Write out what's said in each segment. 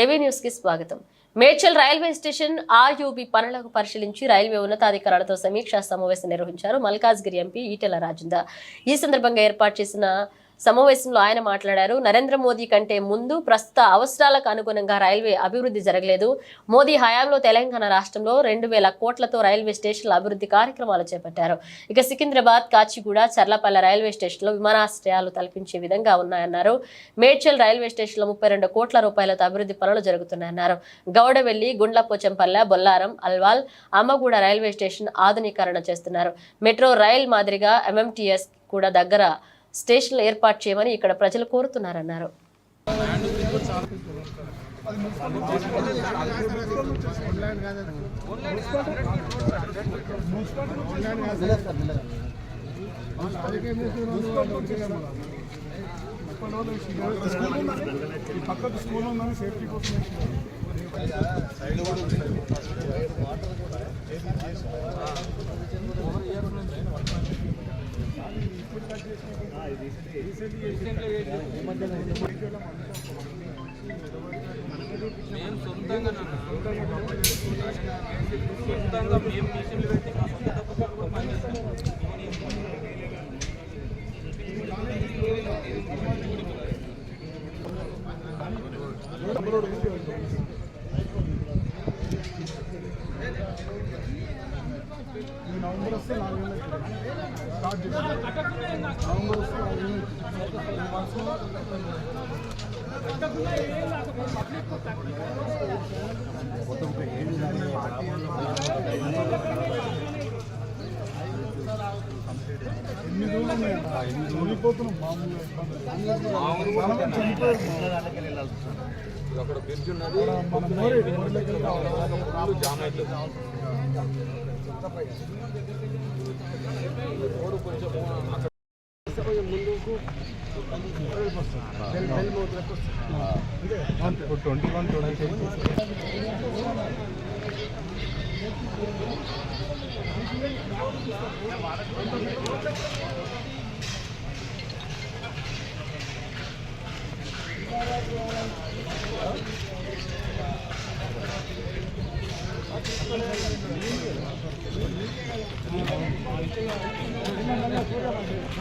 ఏవీ న్యూస్కి స్వాగతం. మేడ్చల్ రైల్వే స్టేషన్ ఆర్యూబీ పనులకు పరిశీలించి రైల్వే ఉన్నతాధికారులతో సమీక్షా సమావేశం నిర్వహించారు మల్కాజ్గిరి ఎంపీ ఈటెల రాజేందర్. ఈ సందర్భంగా ఏర్పాటు చేసిన సమావేశంలో ఆయన మాట్లాడారు. నరేంద్ర మోదీ కంటే ముందు ప్రస్తుత అవసరాలకు అనుగుణంగా రైల్వే అభివృద్ధి జరగలేదు. మోదీ హయాంలో తెలంగాణ రాష్ట్రంలో రెండు వేల కోట్లతో రైల్వే స్టేషన్ల అభివృద్ధి కార్యక్రమాలు చేపట్టారు. ఇక సికింద్రాబాద్ కాచిగూడ చర్లపల్లె రైల్వే స్టేషన్లో విమానాశ్రయాలు తలపించే విధంగా ఉన్నాయన్నారు. మేడ్చల్ రైల్వే స్టేషన్లో ముప్పై రెండు కోట్ల రూపాయలతో అభివృద్ధి పనులు జరుగుతున్నాయన్నారు. గౌడవెల్లి గుండ్లపోచంపల్లె బొల్లారం అల్వాల్ అమ్మగూడ రైల్వే స్టేషన్ ఆధునీకరణ చేస్తున్నారు. మెట్రో రైల్ మాదిరిగా ఎంఎంటీఎస్ కూడా దగ్గర స్టేషన్లు ఏర్పాటు చేయమని ఇక్కడ ప్రజలు కోరుతున్నారన్నారు ఈ పక్కకు స్కూల్ ఉందని సేఫ్టీ కోసం వేసినారు. మేము సొంతంగా సొంతంగా మేము మిషన్లు పెట్టి మా సొంత పనిచేస్తాం నవంబర్ వస్తే నాలుగు నెలలు అవుతుంది. స్టార్ట్ చేస్తాం నవంబర్ వస్తే ఎన్ని రోజులు అక్కడ బ్రిడ్జ్ ఉన్నది జామ్ అవుతుంది రోడ్డు కొంచెం కొంచెం ముందుకు బెల్ బెల్ మోతులకు వస్తుంది. Twenty one twenty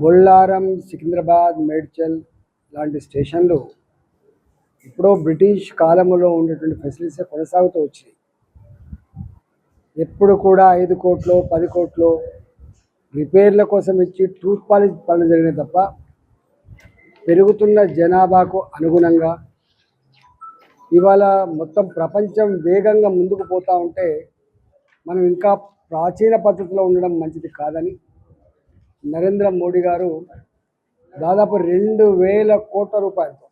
Bollaram Secunderabad Medchal లాంటి స్టేషన్లు ఇప్పుడు బ్రిటిష్ కాలంలో ఉండేటువంటి ఫెసిలిటీస్ కొనసాగుతూ వచ్చాయి ఎప్పుడు కూడా ఐదు కోట్లు పది కోట్లు రిపేర్ల కోసం ఇచ్చి టూత్ పాలిష్ పనులు జరిగినాయి తప్ప పెరుగుతున్న జనాభాకు అనుగుణంగా ఇవాళ మొత్తం ప్రపంచం వేగంగా ముందుకు పోతూ ఉంటే మనం ఇంకా ప్రాచీన పద్ధతిలో ఉండడం మంచిది కాదని నరేంద్ర మోడీ గారు దాదాపు రెండు వేల కోట్ల రూపాయలతో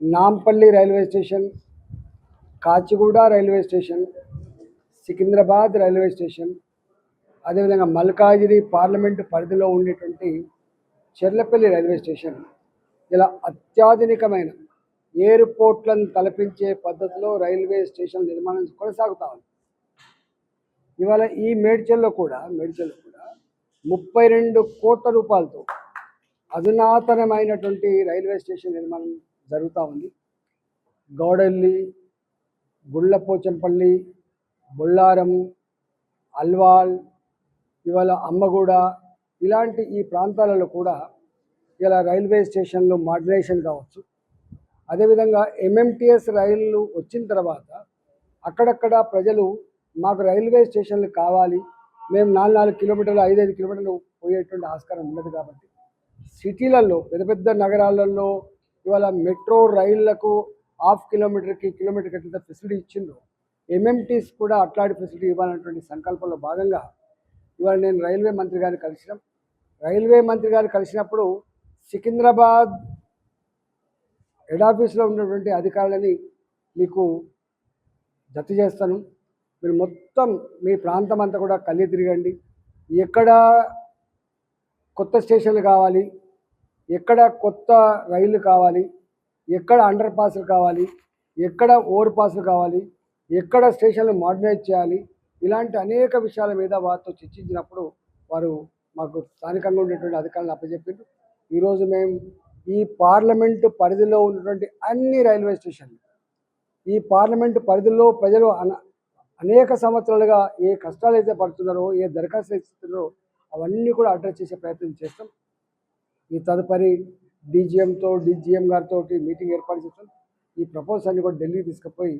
Nampally railway station Kacheguda railway station Secunderabad railway station అదేవిధంగా మల్కాజిరి పార్లమెంటు పరిధిలో ఉండేటువంటి చెర్లపల్లి రైల్వే స్టేషన్ ఇలా అత్యాధునికమైన ఎయిర్పోర్ట్లను తలపించే పద్ధతిలో రైల్వే స్టేషన్ నిర్మాణం కొనసాగుతా ఉంది. ఇవాళ ఈ మేడ్చల్లో కూడా మేడ్చల్లో కూడా ముప్పై రెండు కోట్ల రూపాయలతో అధునాతనమైనటువంటి రైల్వే స్టేషన్ నిర్మాణం జరుగుతూ ఉంది. గౌడల్లి గుళ్ళపోచంపల్లి బొల్లారం అల్వాల్ ఇవాళ అమ్మగూడ ఇలాంటి ఈ ప్రాంతాలలో కూడా ఇలా రైల్వే స్టేషన్లు మోడర్నైజేషన్ కావచ్చు. అదేవిధంగా ఎంఎంటీఎస్ రైళ్ళు వచ్చిన తర్వాత అక్కడక్కడ ప్రజలు మాకు రైల్వే స్టేషన్లు కావాలి మేము నాలుగు నాలుగు కిలోమీటర్లు ఐదైదు కిలోమీటర్లు పోయేటువంటి ఆస్కారం ఉండదు కాబట్టి సిటీలలో పెద్ద పెద్ద నగరాలలో ఇవాళ మెట్రో రైళ్ళకు హాఫ్ కిలోమీటర్కి కిలోమీటర్కి కట్టిన ఫెసిలిటీ ఇచ్చిండ్రు. ఎంఎంటీస్ కూడా అట్లాంటి ఫెసిలిటీ ఇవ్వాలన్నటువంటి సంకల్పంలో భాగంగా ఇవాళ నేను రైల్వే మంత్రి గారిని కలిసినాం. రైల్వే మంత్రి గారిని కలిసినప్పుడు సికింద్రాబాద్ హెడ్ ఆఫీస్లో ఉన్నటువంటి అధికారులని మీకు జత చేస్తాను. మీరు మొత్తం మీ ప్రాంతం అంతా కూడా కళ్ళి తిరగండి. ఎక్కడ కొత్త స్టేషన్లు కావాలి. ఎక్కడ కొత్త రైళ్ళు కావాలి ఎక్కడ అండర్ పాస్లు కావాలి ఎక్కడ ఓవర్ పాస్లు కావాలి ఎక్కడ స్టేషన్లు మోడర్నైజ్ చేయాలి ఇలాంటి అనేక విషయాల మీద వారితో చర్చించినప్పుడు వారు మాకు స్థానికంగా ఉండేటువంటి అధికారులను అప్పచెప్పారు ఈరోజు మేము ఈ పార్లమెంటు పరిధిలో ఉన్నటువంటి అన్ని రైల్వే స్టేషన్లు ఈ పార్లమెంటు పరిధిలో ప్రజలు అన అనేక సంవత్సరాలుగా ఏ కష్టాలు అయితే పడుతున్నారో ఏ దరఖాస్తులు ఇస్తున్నారో అవన్నీ కూడా అడ్రస్ చేసే ప్రయత్నం చేస్తాం. ఈ తదుపరి డీజీఎంతో డీజీఎం గారితో మీటింగ్ ఏర్పాటు చేస్తాం. ఈ ప్రపోజల్స్ అన్ని కూడా ఢిల్లీకి తీసుకుపోయి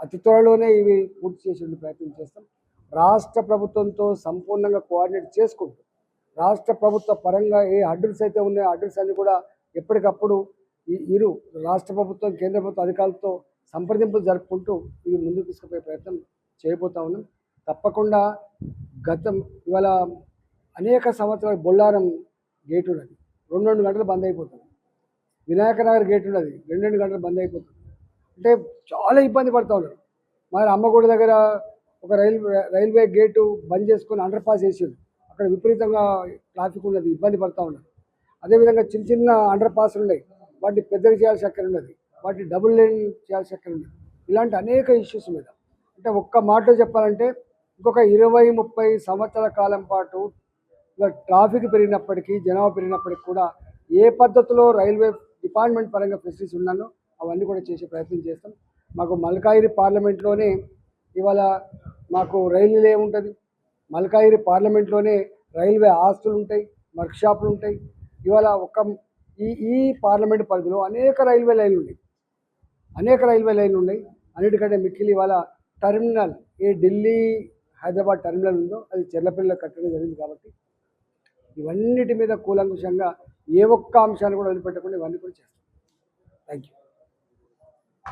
అతి త్వరలోనే ఇవి పూర్తి చేసేందుకు ప్రయత్నం చేస్తాం. రాష్ట్ర ప్రభుత్వంతో సంపూర్ణంగా కోఆర్డినేట్ చేసుకుంటూ రాష్ట్ర ప్రభుత్వ పరంగా ఏ అడ్రస్ అయితే ఉన్నాయో అడ్రస్ అన్ని కూడా ఎప్పటికప్పుడు ఈ ఇరు రాష్ట్ర ప్రభుత్వం కేంద్ర ప్రభుత్వ అధికారులతో సంప్రదింపులు జరుపుకుంటూ ఇవి ముందుకు తీసుకుపోయే ప్రయత్నం చేయబోతా ఉన్నాం. తప్పకుండా గతం ఇవాళ అనేక సంవత్సరాల బొల్లారం గేట్ ఉన్నది రెండు రెండు గంటలు బంద్ అయిపోతుంది. వినాయక నగర్ గేట్ ఉన్నది రెండు రెండు గంటలు బంద్ అయిపోతుంది. అంటే చాలా ఇబ్బంది పడతా ఉన్నారు. మరి అమ్మగూడ దగ్గర ఒక రైల్వే రైల్వే గేటు బంద్ చేసుకొని అండర్ పాస్ చేసిండు. అక్కడ విపరీతంగా ట్రాఫిక్ ఉన్నది ఇబ్బంది పడతా ఉన్నారు. అదేవిధంగా చిన్న చిన్న అండర్ పాస్లు ఉన్నాయి. వాటిని పెద్దగా చేయాల్సి అక్కడ ఉన్నది. వాటిని డబుల్ లేన్ చేయాల్సి అక్కడ ఉన్నది. ఇలాంటి అనేక ఇష్యూస్ మీద. అంటే ఒక్క మాటలో చెప్పాలంటే ఇంకొక ఇరవై ముప్పై సంవత్సరాల కాలం పాటు ట్రాఫిక్ పెరిగినప్పటికీ జనాభా పెరిగినప్పటికీ కూడా ఏ పద్ధతిలో రైల్వే డిపార్ట్మెంట్ పరంగా ఫెసిలిటీస్ ఉన్నానో అవన్నీ కూడా చేసే ప్రయత్నం చేస్తాం. మాకు మల్కాయిరి పార్లమెంట్లోనే ఇవాళ మాకు రైల్వే ఉంటుంది. మల్కాయిరి పార్లమెంట్లోనే రైల్వే ఆస్తులు ఉంటాయి వర్క్ షాపులు ఉంటాయి. ఇవాళ ఒక ఈ ఈ పార్లమెంట్ పరిధిలో అనేక రైల్వే లైన్లు ఉన్నాయి. అనేక రైల్వే లైన్లు ఉన్నాయి. అన్నిటికంటే మిక్కిలి ఇవాళ టెర్మినల్ ఏ ఢిల్లీ హైదరాబాద్ టెర్మినల్ ఉందో అది చెర్లపల్లిలో కట్టడం జరిగింది కాబట్టి ఇవన్నిటి మీద కూలంకుషంగా ఏ ఒక్క అంశాన్ని కూడా వదిలిపెట్టకుండా ఇవన్నీ కూడా చేస్తాం. Thank you